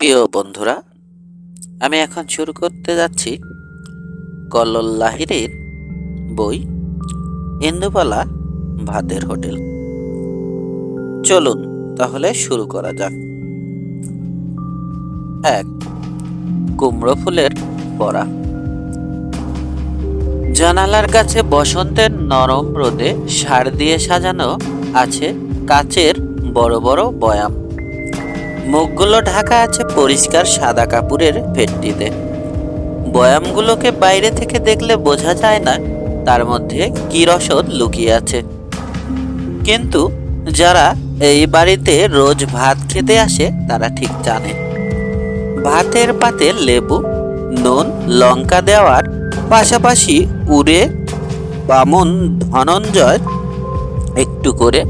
প্রিয় বন্ধুরা, আমি এখন শুরু করতে যাচ্ছি কল্লোল লাহিরের বই ইন্দুবালা ভাতের হোটেল। চলুন তাহলে শুরু করা যাক। এক, কুমড়ো ফুলের পরা জানালার কাছে বসন্তের নরম রোদে সার দিয়ে সাজানো আছে কাচের বড় বড় বয়াম। মুখগুলো ঢাকা আছে পরিষ্কার সাদা কাপড়ের ভেটটিতে। বয়ামগুলোকে বাইরে থেকে দেখলে বোঝা যায় না তার মধ্যে কি রসদ লুকিয়ে আছে। কিন্তু যারা এই বাড়িতে রোজ ভাত খেতে আসে, তারা ঠিক জানে। ভাতের পাতে লেবু, নুন, লঙ্কা দেওয়ার পাশাপাশি উড়ে বামন ধনঞ্জয় একটু করে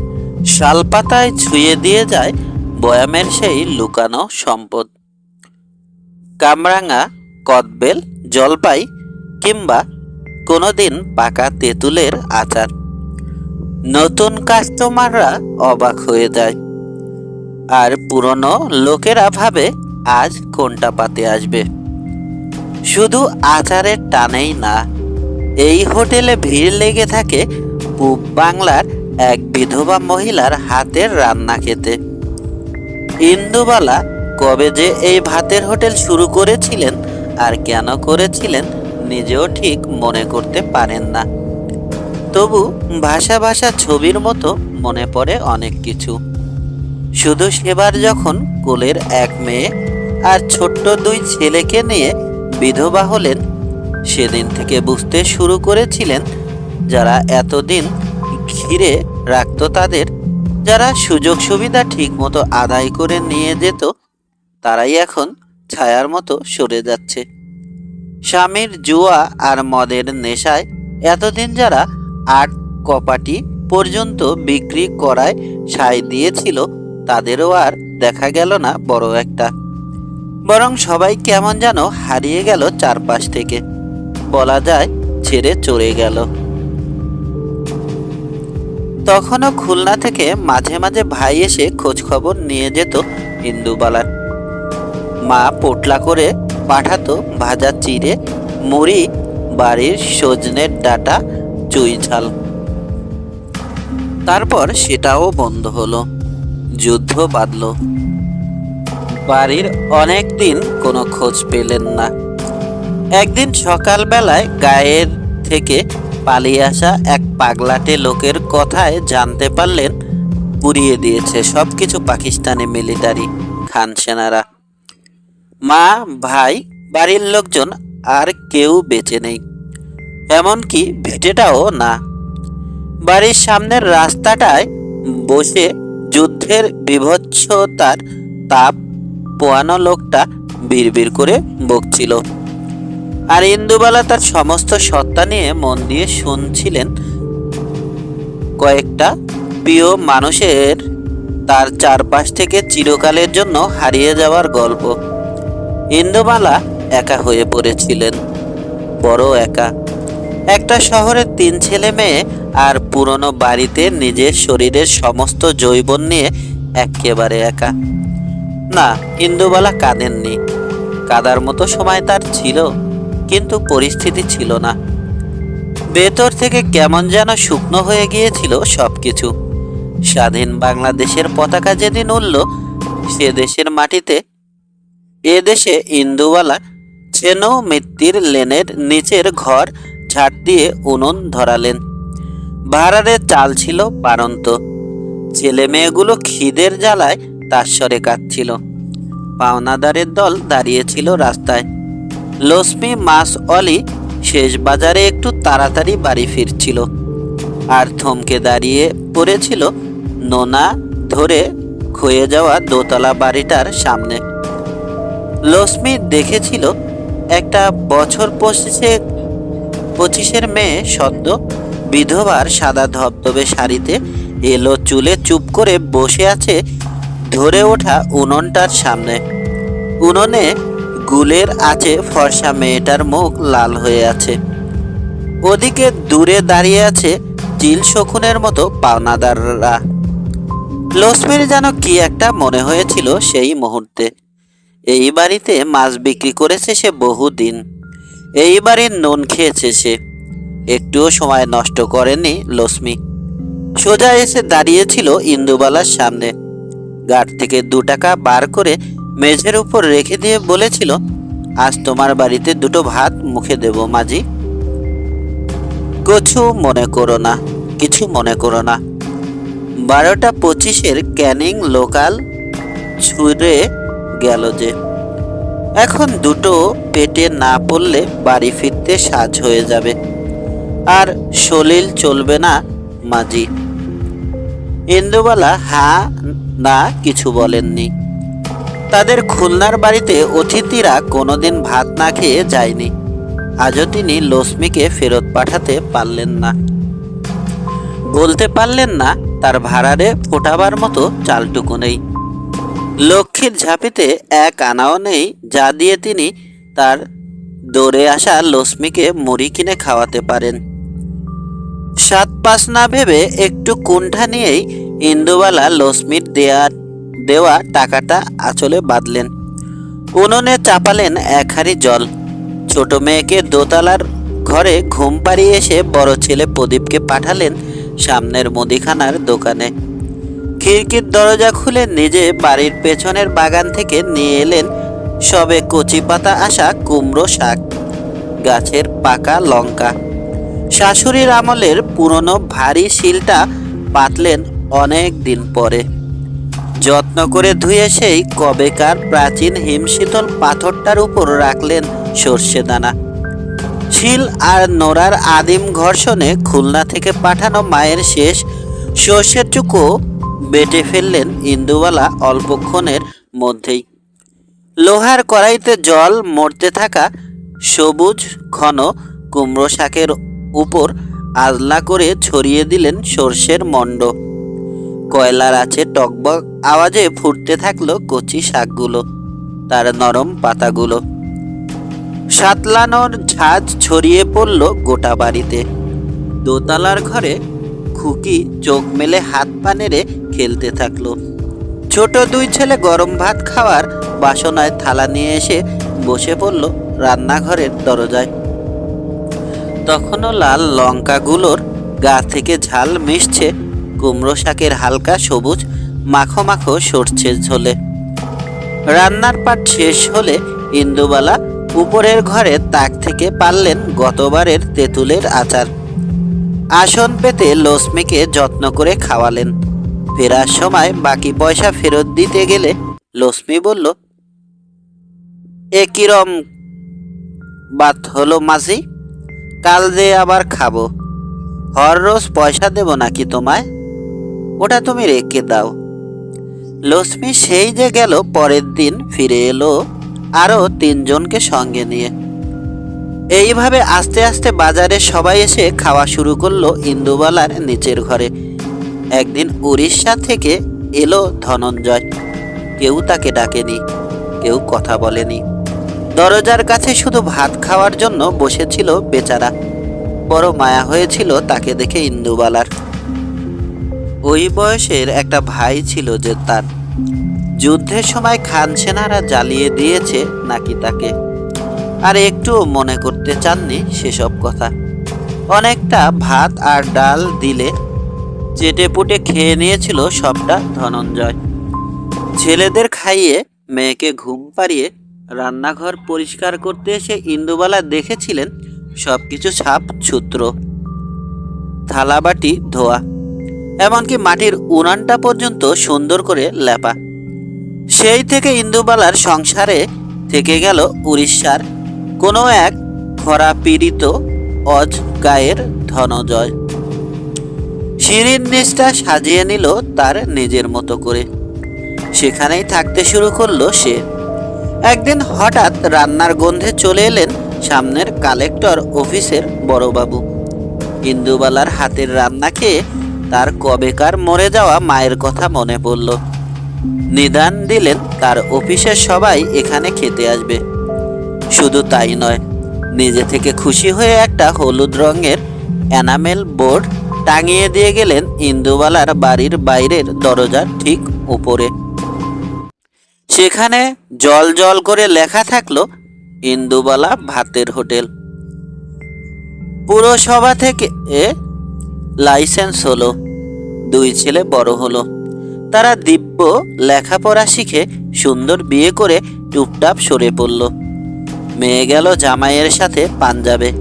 শালপাতায় ছুঁয়ে দিয়ে যায় বয়ামের সেই লুকানো সম্পদ। কামরাঙা, কদবেল, জলপাই কিংবা কোনোদিন পাকা তেঁতুলের আচার। নতুন কাস্টমাররা অবাক হয়ে যায়। আর পুরনো লোকেরা ভাবে আজ কোনটা পাতে আসবে। শুধু আচারের টানেই না, এই হোটেলে ভিড় লেগে থাকে পূব বাংলার এক বিধবা মহিলার হাতের রান্না খেতে। ইন্দুবালা কবে যে এই ভাতের হোটেল শুরু করেছিলেন আর কেন করেছিলেন নিজেও ঠিক মনে করতে পারেন না। তবু ভাষা ভাষা ছবির মতো মনে পড়ে অনেক কিছু। শুধু সেবার যখন কোলের এক মেয়ে আর ছোট্ট দুই ছেলেকে নিয়ে বিধবা হলেন, সেদিন থেকে বুঝতে শুরু করেছিলেন, যারা এতদিন ঘিরে রাখত তাদের যারা সুযোগ সুবিধা ঠিক মতো আদায় করে নিয়ে যেত, তারাই এখন ছায়ার মতো সরে যাচ্ছে। স্বামীর জুয়া আর মদের নেশায় এতদিন যারা আট কপাটি পর্যন্ত বিক্রি করায় সায় দিয়েছিল, তাদেরও আর দেখা গেল না বড় একটা। বরং সবাই কেমন যেন হারিয়ে গেল চারপাশ থেকে। বলা যায়, ছেড়ে চড়ে গেল। তখনও খুলনা থেকে মাঝে মাঝে ভাই এসে খোঁজ খবর নিয়ে যেত ইন্দুবালার। মা পোটলা করে পাঠাতো ভাজা চিড়ে, মুড়ি, বাড়ির সজনের ডাটা, চুই ঝাল। তারপর সেটাও বন্ধ হলো, যুদ্ধ বাঁধল। বাড়ির অনেক দিন কোনো খোঁজ পেলেন না। একদিন সকালবেলায় গায়ের থেকে পালিয়ে আসা এক পাগলাটে লোকের কথায় জানতে পারলেন, পুড়িয়ে দিয়েছে সবকিছু পাকিস্তানি মিলিটারি খান সেনারা। মা, ভাই, বাড়ির লোকজন আর কেউ বেঁচে নেই। এমনকি ভেটেটাও না। বাড়ির সামনের রাস্তাটায় বসে যুদ্ধের বিভৎসতার তাপ পোয়ানো লোকটা বিড়বিড় করে বকছিল। আর ইন্দুবালা তার সমস্ত সত্তা নিয়ে মন দিয়ে শুনছিলেন। কয়েকটা প্রিয় মানুষের তার চারপাশ থেকে চিরকালের জন্য হারিয়ে যাওয়ার গল্প। ইন্দুবালা একা হয়ে পড়েছিলেন, বড় একা। একটা শহরের তিন ছেলে মেয়ে আর পুরনো বাড়িতে নিজের শরীরের সমস্ত জৈবন নিয়ে একেবারে একা। না, ইন্দুবালা কাঁদেননি। কাদার মতো সময় তার ছিল। কিন্তু পরিস্থিতি ছিল না। ভেতর থেকে কেমন যেন শুকনো হয়ে গিয়েছিল সবকিছু। স্বাধীন বাংলাদেশের পতাকা যেদিন উঠল সে দেশের মাটিতে, এ দেশে ইন্দুওয়ালা চেনো মিত্তির লেনের নিচের ঘর ঝাড় দিয়ে উনুন ধরালেন। ভাড়ারে চাল ছিল পারন্ত। ছেলে মেয়েগুলো খিদের জ্বালায় তার স্বরে কাঁদছিল। পাওনাদারের দল দাঁড়িয়েছিল রাস্তায়। লক্ষ্মী মাস, অলি শেষ বাজারে একটু তাড়াতাড়ি বাড়ি ফিরছিল। আর থমকে দাঁড়িয়ে পড়েছিল নোনা ধরে ক্ষয়ে যাওয়া দোতলা বাড়িটার সামনে। লক্ষ্মী দেখেছিল একটা বছর পঁচিশে পঁচিশের মেয়ে সদ্য বিধবার সাদা ধবধবে শাড়িতে এলো চুলে চুপ করে বসে আছে ধরে ওঠা উননটার সামনে। উননে গুলের আছে, ফর্সা মেয়েটার মুখ লাল হয়ে আছে। ওদিকে দূরে দাঁড়িয়ে আছে চিল শকুনের মতো পাওনাদাররা। লক্ষ্মীর যেন কি একটা মনে হয়েছিল সেই মুহূর্তে। এই বাড়িতে মাছ বিক্রি করেছে সে বহুদিন। এই বাড়ির নুন খেয়েছে সে। একটুও সময় নষ্ট করেনি লক্ষ্মী। সোজা এসে দাঁড়িয়েছিল ইন্দুবালার সামনে। গাট থেকে দু টাকা বার করে মেঝের উপর রেখে দিয়ে বলেছিল, আজ তোমার বাড়িতে দুটো ভাত মুখে দেব, মাঝি। কিছু মনে করো না, কিছু মনে করো না। বারোটা পঁচিশের ক্যানিং লোকাল ছুঁড়ে গেল যে। এখন দুটো পেটে না পড়লে বাড়ি ফিরতে সাজ হয়ে যাবে। আর সলিল চলবে না, মাঝি। ইন্দুবালা হ্যাঁ না কিছু বলেননি। তাদের খুলনার বাড়িতে অতিথিরা কোনোদিন ভাত না খেয়ে যায়নি। আজও তিনি লক্ষ্মীকে ফেরত পাঠাতে পারলেন না। বলতে পারলেন না, তার ভাড়ারে ফোটাবার মতো চালটুকু নেই। লক্ষ্মীর ঝাঁপিতে এক আনাও নেই, যা দিয়ে তিনি তার দৌড়ে আসা লক্ষ্মীকে মুড়ি কিনে খাওয়াতে পারেন। সাত পাঁচ না ভেবে একটু কুণ্ঠা নিয়েই ইন্দুবালা লক্ষ্মীর দেয়া দেওয়া টাকাটা আঁচলে বাঁধলেন। উনুনে চাপালেন এক হাঁড়ি জল। ছোট মেয়েকে দোতলার ঘরে ঘুম পাড়িয়ে এসে বড় ছেলে প্রদীপকে পাঠালেন সামনের মুদিখানার দোকানে। খিড়কির দরজা খুলে নিজে বাড়ির পেছনের বাগান থেকে নিয়ে এলেন সবে কচি পাতা আসা কুমড়ো শাক, গাছের পাকা লঙ্কা। শাশুড়ির আমলের পুরনো ভারী শিলটা পাতলেন অনেক দিন পরে। যত্ন করে ধুয়ে সেই কবেকার প্রাচীন হিমশীতল পাথরটার উপর রাখলেন সর্ষে দানা। শিল আর নোরার আদিম ঘর্ষণে খুলনা থেকে পাঠানো মায়ের শেষ সর্ষের চুকো বেটে ফেললেন ইন্দুবালা অল্পক্ষণের মধ্যেই। লোহার কড়াইতে জল মরতে থাকা সবুজ ঘন কুমড়ো শাকের উপর আজলা করে ছড়িয়ে দিলেন সর্ষের মণ্ড। কয়লার আছে টকবক। আওয়াজে ফুটতে থাকল কচি শাকগুলো, তার নরম পাতাগুলো। সাতলানোর ঝাঁজ ছড়িয়ে পড়ল গোটা বাড়িতে। দোতলার ঘরে খুকি চোখ মেলে হাত পা নেড়ে খেলতে থাকল। ছোট দুই ছেলে গরম ভাত খাওয়ার বাসনায় থালা নিয়ে এসে বসে পড়ল রান্নাঘরের দরজায়। তখনও লাল লঙ্কাগুলোর গা থেকে ঝাল মিশছে কুমড়ো শাকের হালকা সবুজ, মাখো মাখো সরছে ঝোলে। রান্নার পাট শেষ হলে ইন্দুবালা উপরের ঘরে তাক থেকে পারলেন গতবারের তেঁতুলের আচার। আসন পেতে লক্ষ্মীকে যত্ন করে খাওয়ালেন। ফেরার সময় বাকি পয়সা ফেরত দিতে গেলে লক্ষ্মী বলল, এ কিরম বাত হলো মাঝি? কাল যে আবার খাব। হর রোজ পয়সা দেব নাকি তোমায়? ওটা তুমি রেখে দাও। লক্ষ্মী সেই যে গেল, পরের দিন ফিরে এলো আরও তিনজনকে সঙ্গে নিয়ে। এইভাবে আস্তে আস্তে বাজারে সবাই এসে খাওয়া শুরু করল ইন্দুবালার নিচের ঘরে। একদিন উড়িষ্যা থেকে এলো ধনঞ্জয়। কেউ তাকে ডাকেনি, কেউ কথা বলেনি। দরজার কাছে শুধু ভাত খাওয়ার জন্য বসেছিল বেচারা। বড় মায়া হয়েছিল তাকে দেখে ইন্দুবালার। ওই বয়সের একটা ভাই ছিল যে তার যুদ্ধের সময় খান সেনারা জ্বালিয়ে দিয়েছে নাকি তাকে। আর একটুও মনে করতে চাননি সেসব কথা। অনেকটা ভাত আর ডাল দিলে চেটে পুটে খেয়ে নিয়েছিল সবটা ধনঞ্জয়। ছেলেদের খাইয়ে মেয়েকে ঘুম পাড়িয়ে রান্নাঘর পরিষ্কার করতে এসে ইন্দুবালা দেখেছিলেন সব কিছু ছাপ ছুত্র থালাবাটি ধোয়া। এমনকি মাটির উনানটা পর্যন্ত সুন্দর করে লেপা। সেই থেকে ইন্দুবালার সংসারে থেকে গেল উড়িষ্যার কোনো এক খরা পীড়িত অজ গায়ের ধনজয়। শিরিন নিষ্ঠা সাজিয়ে নিল তার নিজের মতো করে। সেখানেই থাকতে শুরু করল সে। একদিন হঠাৎ রান্নার গন্ধে চলে এলেন সামনের কালেক্টর অফিসের বড়বাবু। ইন্দুবালার হাতের রান্না খেয়ে তার কবেকার মরে যাওয়া মায়ের কথা মনে পড়ল। নিদান দিলেন, তার অফিসের সবাই এখানে খেতে আসবে। শুধু তাই নয়, নিজে থেকে খুশি হয়ে একটা হলুদ রঙের এনামেল বোর্ড টাঙিয়ে দিয়ে গেলেন ইন্দুবালার বাড়ির বাইরের দরজার ঠিক উপরে। সেখানে জল জল করে লেখা থাকল, ইন্দুবালা ভাতের হোটেল। পুরসভা থেকে লাইসেন্স হলো। দুই ছেলে বড় হলো। তারা দিব্য লেখাপড়া শিখে সুন্দর বিয়ে করে টুপটাপ সরে পড়ল। মেয়ে গেল জামাইয়ের সাথে পাঞ্জাবে।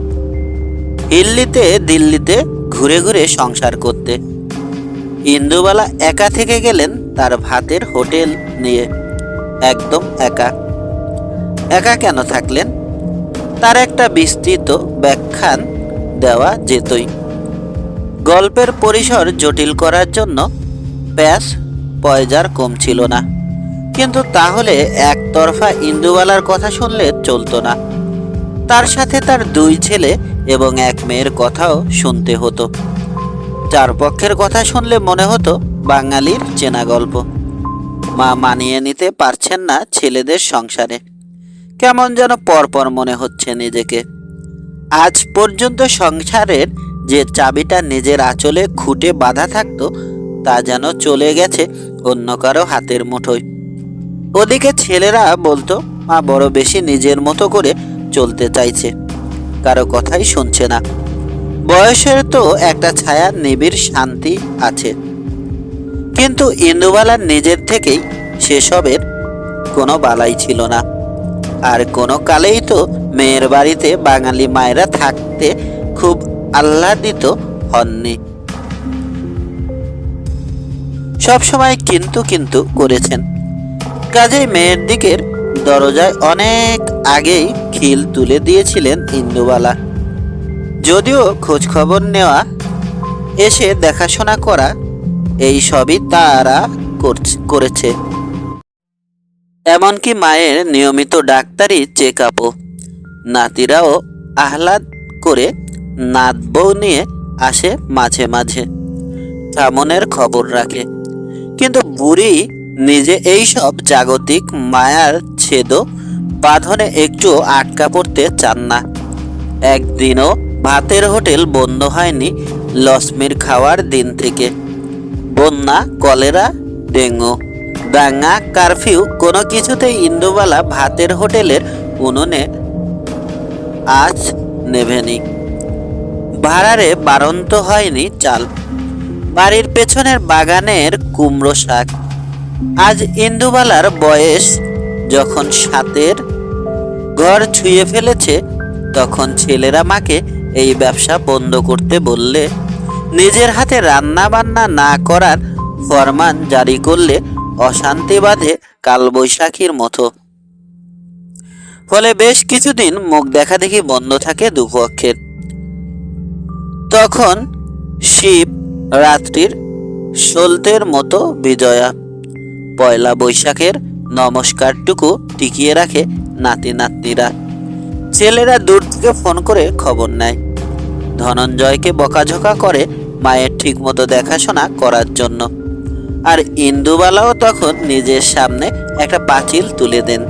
হিল্লিতে দিল্লিতে ঘুরে ঘুরে সংসার করতে। ইন্দুবালা একা থেকে গেলেন তার ভাতের হোটেল নিয়ে। একদম একা। একা কেন থাকলেন? তার একটা বিস্তৃত ব্যাখ্যান দেওয়া যেতই। গল্পের পরিসর জটিল করার জন্য প্যাস পয়জার কম ছিল না। কিন্তু তাহলে একতরফা ইন্দুবালার কথা শুনলে চলতো না। তার সাথে তার দুই ছেলে এবং এক মেয়ের কথাও শুনতে হতো। চার পক্ষের কথা শুনলে মনে হতো বাঙালির চেনা গল্প। মা মানিয়ে নিতে পারছেন না ছেলেদের সংসারে। কেমন যেন পরপর মনে হচ্ছে নিজেকে। আজ পর্যন্ত সংসারের যে চাবিটা নিজের আঁচলে খুঁটে বাঁধা থাকতো, তা যেন চলে গেছে অন্য কারও হাতের মুঠোয়। ওদিকে ছেলেরা বলতো, মা বড় বেশি নিজের মতো করে চলতে চাইছে, কারও কথাই শুনছে না। বয়সের তো একটা ছায়া নিবিড় শান্তি আছে। কিন্তু ইন্দুবালার নিজের থেকেই সেসবের কোনো বালাই ছিল না। আর কোনো কালেই তো মেয়ের বাড়িতে বাঙালি মায়েরা থাকতে খুব আহ্লাদিত হননি। সবসময় কিন্তু কিন্তু করেছেন। কাজেই মেয়ের দিকের দরজায় অনেক আগেই খিল তুলে দিয়েছিলেন ইন্দুবালা। যদিও খোঁজ খবর নেওয়া, এসে দেখাশোনা করা, এই সবই তারা করেছে এমনকি মায়ের নিয়মিত ডাক্তারি চেক আপও নাতিরাও আহ্লাদ করে নাত বউ নিয়ে আসে মাঝে মাঝে সামনের খবর রাখে। কিন্তু বুড়ি নিজে এই সব জাগতিক মায়ার ছেদ বাঁধনে একটু আটকা পড়তে চান না। একদিনও ভাতের হোটেল বন্ধ হয়নি লক্ষ্মীর খাওয়ার দিন থেকে। বন্যা, কলেরা, ডেঙ্গু দাঙ্গা কারফিউ কোনো কিছুতেই ইন্দুবালা ভাতের হোটেলের উনুনে আজ নেভেনি। ভাড়ারে বারন্ত হয়নি চাল। বাড়ির পেছনের বাগানের কুমড়ো শাক। আজ ইন্দুবালার বয়স যখন সাতের, ঘর ছুঁয়ে ফেলেছে, তখন ছেলেরা মাকে এই ব্যবসা বন্ধ করতে বললে, নিজের হাতে রান্না বান্না না করার ফরমান জারি করলে অশান্তি বাঁধে কালবৈশাখীর মতো। ফলে বেশ কিছুদিন মুখ দেখা দেখি বন্ধ থাকে দুপক্ষের। তখন শিব রাত্রির সলতের মতো বিজয়া পয়লা বৈশাখের নমস্কারটুকু টিকিয়ে রাখে নাতি নাতনিরা। ছেলেরা দূর থেকে ফোন করে খবর নেয়। ধনঞ্জয়কে বকাঝকা করে মায়ের ঠিকমতো দেখাশোনা করার জন্য। আর ইন্দুবালাও তখন নিজের সামনে একটা পাঁচিল তুলে দেন।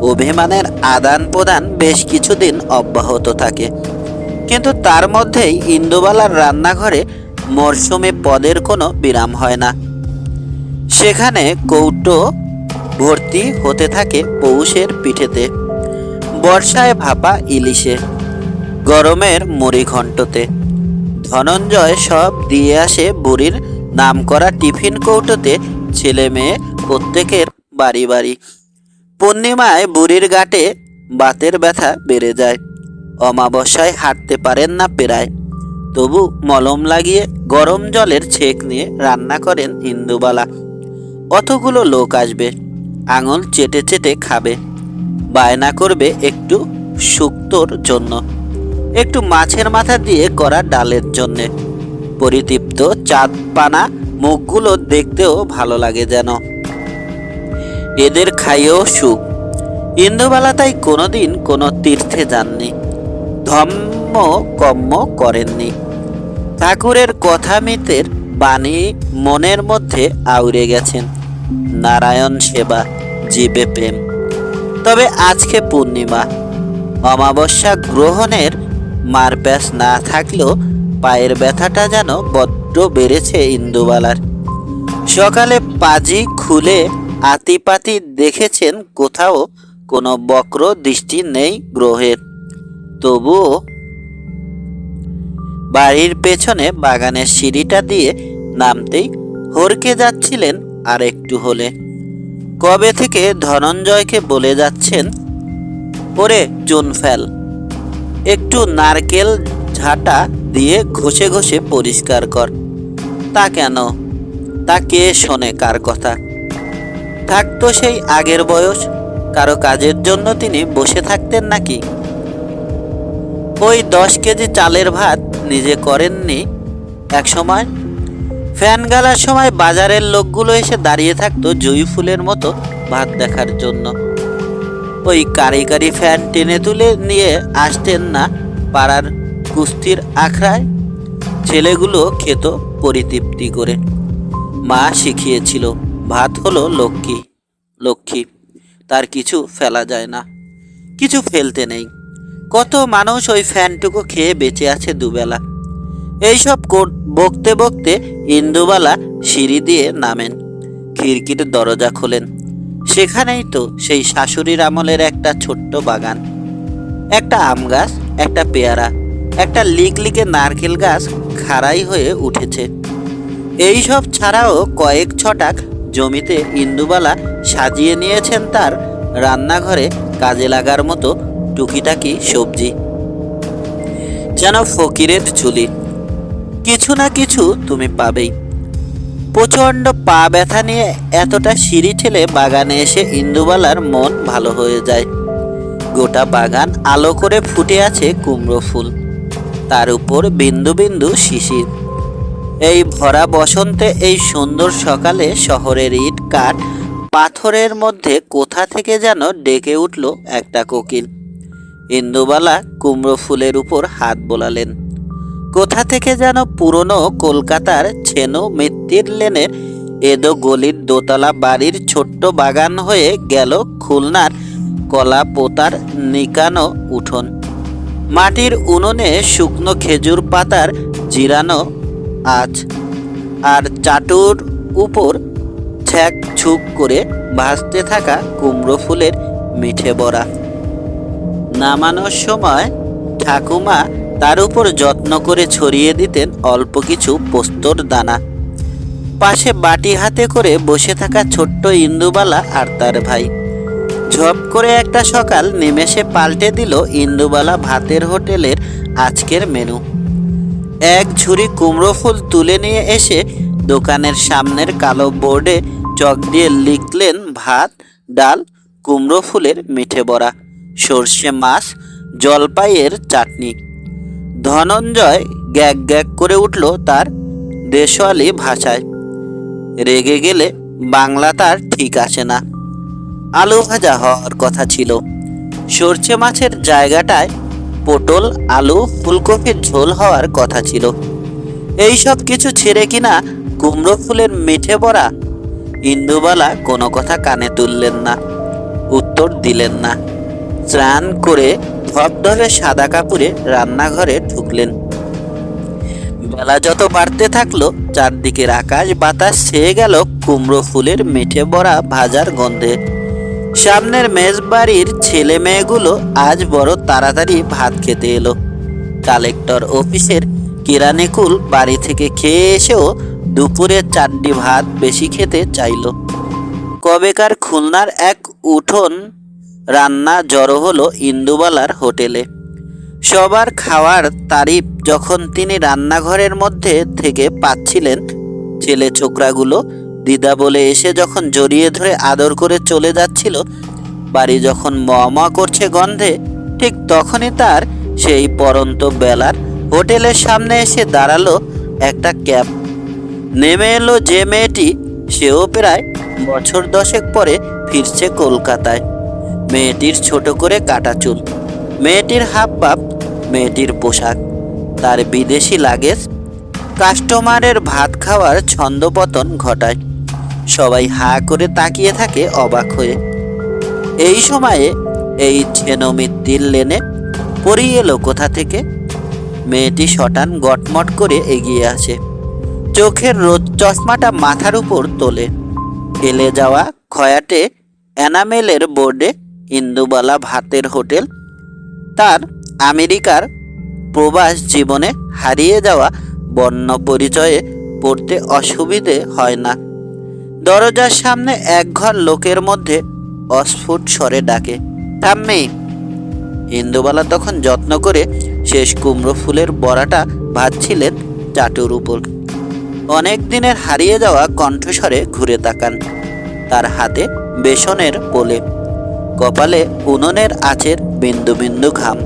অভিমানের আদান প্রদান বেশ কিছুদিন অব্যাহত থাকে। কিন্তু তার মধ্যেই ইন্দুবালার রান্নাঘরে মরশুমে পদের কোনো বিরাম হয় না। সেখানে কৌটো ভর্তি হতে থাকে পৌষের পিঠেতে, বর্ষায় ভাপা ইলিশে, গরমের মুড়ি ঘণ্টতে। ধনঞ্জয় সব দিয়ে আসে বুড়ির নাম করা টিফিন কৌটোতে ছেলে মেয়ে প্রত্যেকের বাড়ি বাড়ি। পূর্ণিমায় বুড়ির গাটে বাতের ব্যথা বেড়ে যায়। অমাবস্যায় হাঁটতে পারেন না প্রায়। তবু মলম লাগিয়ে গরম জলের ছেক নিয়ে রান্না করেন ইন্দুবালা অতগুলো লোক আসবে? আঙুল চেটে চেটে খাবে। বায়না করবে একটু শুক্তোর জন্য। একটু মাছের মাথা দিয়ে করা ডালের জন্যে। পরিতৃপ্ত চাঁদ পানা মুখগুলো দেখতেও ভালো লাগে যেন। এদের খাইয়েও সুখ। ইন্দুবালা তাই কোনোদিন কোনো তীর্থে যাননি। ধম্ম কম্ম করেননি। ঠাকুরের কথা কথামিতের বাণী মনের মধ্যে আউড়ে গেছেন। নারায়ণ সেবা, জীবে প্রেম। তবে আজকে পূর্ণিমা। অমাবস্যা গ্রহণের মারপ্যাস না থাকলেও পায়ের ব্যথাটা যেন বড্ড বেড়েছে ইন্দুবালার। সকালে পাজি খুলে আতিপাতি দেখেছেন কোথাও কোনো বক্র দৃষ্টি নেই গ্রহের। তবুও বাড়ির পেছনে বাগানের সিঁড়িটা দিয়ে নামতেই হরকে যাচ্ছিলেন আর একটু হলে। কবে থেকে ধনঞ্জয়কে বলে যাচ্ছেন? ওরে চুন ফেল একটু নারকেল ঝাঁটা দিয়ে ঘষে ঘষে পরিষ্কার কর। তা কেন? তা কে শোনে কার কথা? থাকতো সেই আগের বয়স, কারও কাজের জন্য তিনি বসে থাকতেন নাকি? ওই দশ কেজি চালের ভাত নিজে করেননি এক সময় ফ্যান গালার সময় বাজারের লোকগুলো এসে দাঁড়িয়ে থাকতো জুই ফুলের মতো ভাত দেখার জন্য। ওই কারি কারি ফ্যান টেনে তুলে নিয়ে আসতেন না পাড়ার কুস্তির আখড়ায়। ছেলেগুলো খেত পরিতৃপ্তি করে। মা শিখিয়েছিল, ভাত হলো লক্ষ্মী লক্ষ্মী, তার কিছু ফেলা যায় না, কিছু ফেলতে নেই। কত মানুষ ওই ফ্যানটুকু খেয়ে বেঁচে আছে দুবেলা। এইসব বকতে বকতে ইন্দুবালা সিঁড়ি দিয়ে নামেন, খিড়কির দরজা খোলেন। সেখানেই তো সেই শাশুড়ির আমলের একটা ছোট্ট বাগান। একটা আম গাছ, একটা পেয়ারা, একটা লিকলিকে নারকেল গাছ খাড়াই হয়ে উঠেছে। এই সব ছাড়াও কয়েক ছটাক জমিতে ইন্দুবালা সাজিয়ে নিয়েছেন তার রান্নাঘরে কাজে লাগার মতো টুকিটাকি সবজি? যেন ফকিরের ঝুলি, কিছু না কিছু তুমি পাবেই। প্রচণ্ড পা ব্যথা নিয়ে এতটা সিঁড়ি ঠেলে বাগানে এসে ইন্দুবালার মন ভালো হয়ে যায়। গোটা বাগান আলো করে ফুটে আছে কুমড়ো ফুল, তার উপর বিন্দু বিন্দু শিশির। এই ভরা বসন্তে এই সুন্দর সকালে শহরের ইট কাঠ পাথরের মধ্যে কোথা থেকে যেন ডেকে উঠল একটা কোকিল। ইন্দুবালা কুমড়ো ফুলের উপর হাত বোলালেন। কোথা থেকে যেন পুরনো কলকাতার ছেনো মিত্তির লেনের এদো গলির দোতলা বাড়ির ছোট্ট বাগান হয়ে গেল খুলনার কলা পোতার নিকানো উঠোন। মাটির উনুনে শুকনো খেজুর পাতার জিরানো আজ আর চাটুর উপর ছ্যাক ছুক করে ভাসতে থাকা কুমড়ো ফুলের মিঠে বড়া। নামানোর সময় ঠাকুমা তার উপর যত্ন করে ছড়িয়ে দিতেন অল্প কিছু পোস্তর দানা। পাশে বাটি হাতে করে বসে থাকা ছোট্ট ইন্দুবালা আর তার ভাই। ঝপ করে একটা সকাল নিমেষে পাল্টে দিল ইন্দুবালা ভাতের হোটেলের আজকের মেনু। এক ঝুড়ি কুমড়ো ফুল তুলে নিয়ে এসে দোকানের সামনের কালো বোর্ডে চক দিয়ে লিখলেন, ভাত, ডাল, কুমড়ো ফুলের মিঠে বড়া। সর্ষে মাছ, জলপাইয়ের চাটনি। ধনঞ্জয় গ্যাগ গ্যাগ করে উঠল তার দেশওয়ালি ভাষায়। রেগে গেলে বাংলা তার ঠিক আসে না। আলু ভাজা হওয়ার কথা ছিল। সর্ষে মাছের জায়গাটায় পটল, আলু, ফুলকপির ঝোল হওয়ার কথা ছিল। এই সব কিছু ছেড়ে কিনা কুমড়ো ফুলের মিঠে বড়া ইন্দুবালা কোনো কথা কানে তুললেন না, উত্তর দিলেন না। স্নান করে ধপধপে সাদা কাপড়ে রান্নাঘরে ঢুকলেন। বেলা যত বাড়তে থাকল, চারদিকের আকাশ বাতাস ছেয়ে গেল কুমড়ো ফুলের মিঠে বড়া ভাজার গন্ধে। সামনের মেজবাড়ির ছেলে মেয়েগুলো আজ বড় তাড়াতাড়ি ভাত খেতে এলো। কালেক্টর অফিসের কিরানিকুল বাড়ি থেকে খেয়ে এসেও দুপুরে চারটি ভাত বেশি খেতে চাইলো। কবেকার খুলনার এক উঠোন রান্না জড়ো হলো ইন্দুবালার হোটেলে। সবার খাওয়ার তারিফ যখন তিনি রান্নাঘরের মধ্যে থেকে পাচ্ছিলেন, ছেলে ছোকরাগুলো দিদা বলে এসে যখন জড়িয়ে ধরে আদর করে চলে যাচ্ছিল, বাড়ি যখন মমা করছে গন্ধে, ঠিক তখনই তার সেই পরন্ত বেলার হোটেলের সামনে এসে দাঁড়াল একটা ক্যাব। নেমে এলো যে মেয়েটি, সেও প্রায় বছর দশেক পরে ফিরছে কলকাতায়। মেয়েটির ছোট করে কাটা চুল, মেয়েটির হাব ভাব মেয়েটির পোশাক, তার বিদেশি লাগেজ, কাস্টমারের ভাত খাওয়ার ছন্দপতন ঘটায়। সবাই হা করে তাকিয়ে থাকে অবাক হয়ে। এই সময়ে এই ছেনমিত্তির লেনে পড়িয়ে এলো কোথা থেকে? মেয়েটি শটান গটমট করে এগিয়ে আসে। চোখের রোদ চশমাটা মাথার উপর তোলে। ফেলে যাওয়া খয়াটে এনামেলের বোর্ডে ইন্দুবালা ভাতের হোটেল। তার আমেরিকার প্রবাস জীবনে হারিয়ে যাওয়া বর্ণ পরিচয়ে পড়তে অসুবিধে হয় না। দরজার সামনে এক ঘর লোকের মধ্যে অস্ফুট স্বরে ডাকে, ঠাম্মি! ইন্দুবালা তখন যত্ন করে শেষ কুমড়ো ফুলের বড়াটা ভাজছিলেন চাটুর উপর। অনেক দিনের হারিয়ে যাওয়া কণ্ঠস্বরে ঘুরে তাকান। তার হাতে বেসনের পোলে কপালে উনুনের আঁচের বিন্দু বিন্দু ঘাম।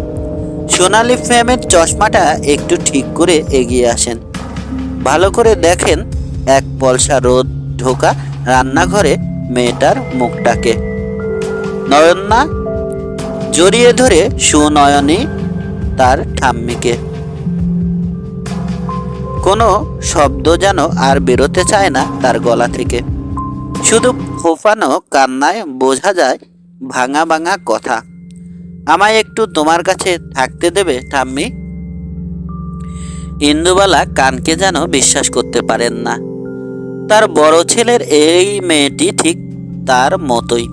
সোনালি ফ্রেমের চশমাটা একটু ঠিক করে এগিয়ে আসেন। ভালো করে দেখেন এক পলসা রোদ ঢোকা রান্নাঘরে মেয়েটার মুখটাকে। নয়না জড়িয়ে ধরে সুনয়নী তার ঠাম্মিকে। কোনো শব্দ যেন আর বেরোতে চায় না তার গলা থেকে। শুধু ফোফানো কান্নায় বোঝা যায় ভাঙা ভাঙা কথা। আমায় একটু তোমার কাছে থাকতে দেবে, ঠাম্মি? ইন্দুবালা কানকে যেন বিশ্বাস করতে পারেন না। তার বড় ছেলের এই মেয়েটি ঠিক তার মতোই।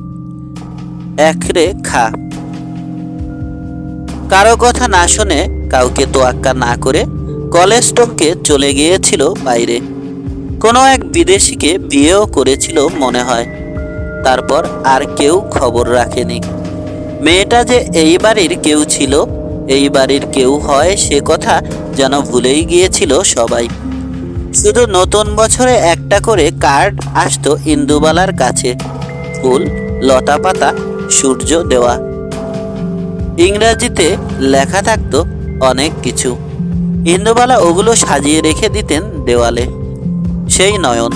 একরে খা। কারও কথা না শুনে কাউকে তোয়াক্কা না করে কলেজ টমকে চলে গিয়েছিল বাইরে। কোনো এক বিদেশিকে বিয়েও করেছিল মনে হয়। তারপর আর কেউ খবর রাখেনি। মেয়েটা যে এই বাড়ির কেউ ছিল, এই বাড়ির কেউ হয় সে কথা যেন ভুলেই গিয়েছিল সবাই। শুধু নতুন বছরে একটা করে কার্ড আসতো ইন্দুবালার কাছে। ফুল, লতা পাতা, সূর্য দেওয়া। ইংরাজিতে লেখা থাকতো অনেক কিছু। ইন্দুবালা ওগুলো সাজিয়ে রেখে দিতেন দেওয়ালে। সেই নয়ন।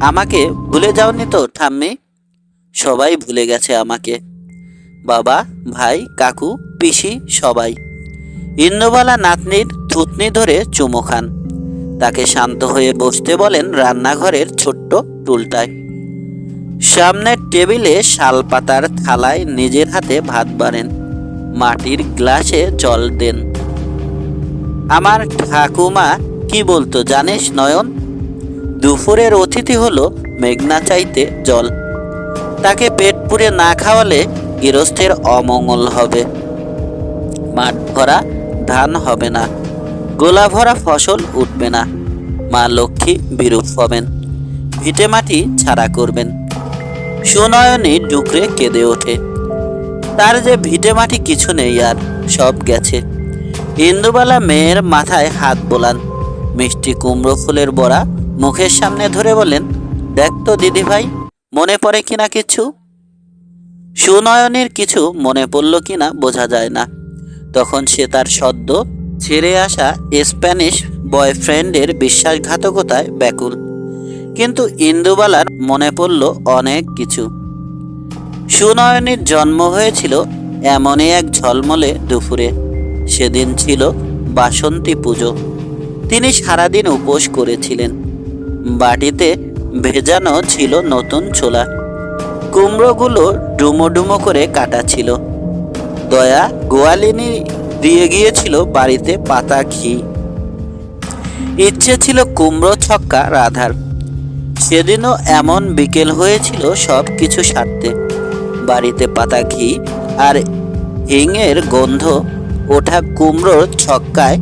আমাকে ভুলে যাওনি তো, ঠাম্মি? সবাই ভুলে গেছে আমাকে। বাবা, ভাই, কাকু, পিসি, সবাই। ইন্দুবালা নাতনির থুতনি ধরে চুমো খান। তাকে শান্ত হয়ে বসতে বলেন রান্নাঘরের ছোট্ট টুলটায়। সামনের টেবিলে শালপাতার থালায় নিজের হাতে ভাত বাড়েন। মাটির গ্লাসে জল দেন। আমার ঠাকুমা, কি বলতো জানিস নয়ন? দুপুরের অতিথি হলো মেঘনা চাইতে জল। তাকে পেট পুড়ে না খাওয়ালে গৃহস্থের অমঙ্গল হবে। মাঠ ভরা ধান হবে না, গোলা ভরা ফসল উঠবে না। মা লক্ষ্মী বিরূপ হবেন, ভিটে মাটি ছাড়া করবেন। সুনয়নী ডুকরে কেঁদে ওঠে। তার যে ভিটে মাটি কিছু নেই আর সব গেছে। ইন্দুবালা মেয়ের মাথায় হাত বোলান। মিষ্টি কুমড়ো ফুলের বড়া মুখের সামনে ধরে বলেন, দেখ তো দিদি ভাই মনে পড়ে কিনা কিছু? সুনয়নের কিছু মনে পড়ল কিনা বোঝা যায় না। তখন সে তার সদ্য ছেড়ে আসা স্প্যানিশ বয়ফ্রেন্ডের বিশ্বাসঘাতকতায় ব্যাকুল। কিন্তু ইন্দুবালার মনে পড়ল অনেক কিছু। সুনয়নীর জন্ম হয়েছিল এমনই এক ঝলমলে দুপুরে। সেদিন ছিল বাসন্তী পুজো। তিনি সারাদিন উপোস করেছিলেন। বাটিতে ভেজানো ছিল নতুন ছোলা। কুমড়োগুলো ডুমো ডুমো করে কাটা ছিল। দয়া গোয়ালিনী দিয়ে গিয়েছিল বাড়িতে পাতা ঘি। ইচ্ছে ছিল কুমড়ো ছক্কা রাধার। সেদিনও এমন বিকেল হয়েছিল সব কিছু সারতে। বাড়িতে পাতা ঘি আর হিঙের গন্ধ ওঠা কুমড়োর ছক্কায়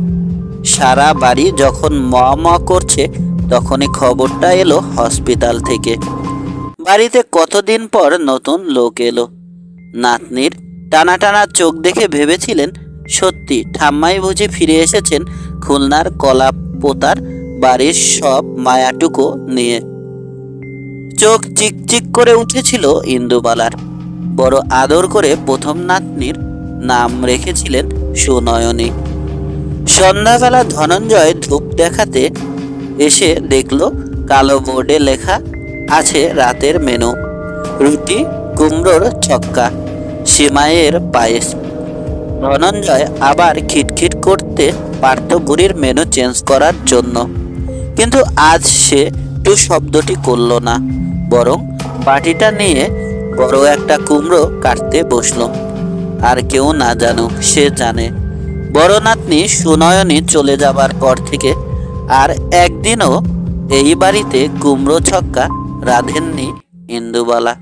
সারা বাড়ি যখন ম করছে তখনই খবরটা এলো হসপিটাল থেকে। বাড়িতে কতদিন পর নতুন লোক এলো। নাতনির টানা টানা চোখ দেখে ভেবেছিলেন, সত্যি ঠাম্মাই বুঝি ফিরে এসেছেন খুলনার কলা পোতার বাড়ির সব মায়াটুকু নিয়ে। চোখ চিকচিক করে উঠেছিল ইন্দুবালার। বড় আদর করে প্রথম নাতনির নাম রেখেছিলেন সুনয়নী। সন্ধ্যাবেলা ধনঞ্জয় ধূপ দেখাতে এসে দেখল কালো বোর্ডে লেখা আছে রাতের মেনু। রুটি, কুমড়োর ছক্কা, সিমাইয়ের পায়েস। ধনঞ্জয় আবার খিটখিট করতে পারত বুড়ির মেনু চেঞ্জ করার জন্য। কিন্তু আজ সে টু শব্দটি করল না, বরং বাটিটা নিয়ে বড় একটা কুমড়ো কাটতে বসল। আর কেউ না জানুক, সে জানে। বড় নাতনি সুনয়নী চলে যাবার পর থেকে আর একদিনও এই বাড়িতে কুমড়ো ছক্কা রাঁধেননি ইন্দুবালা।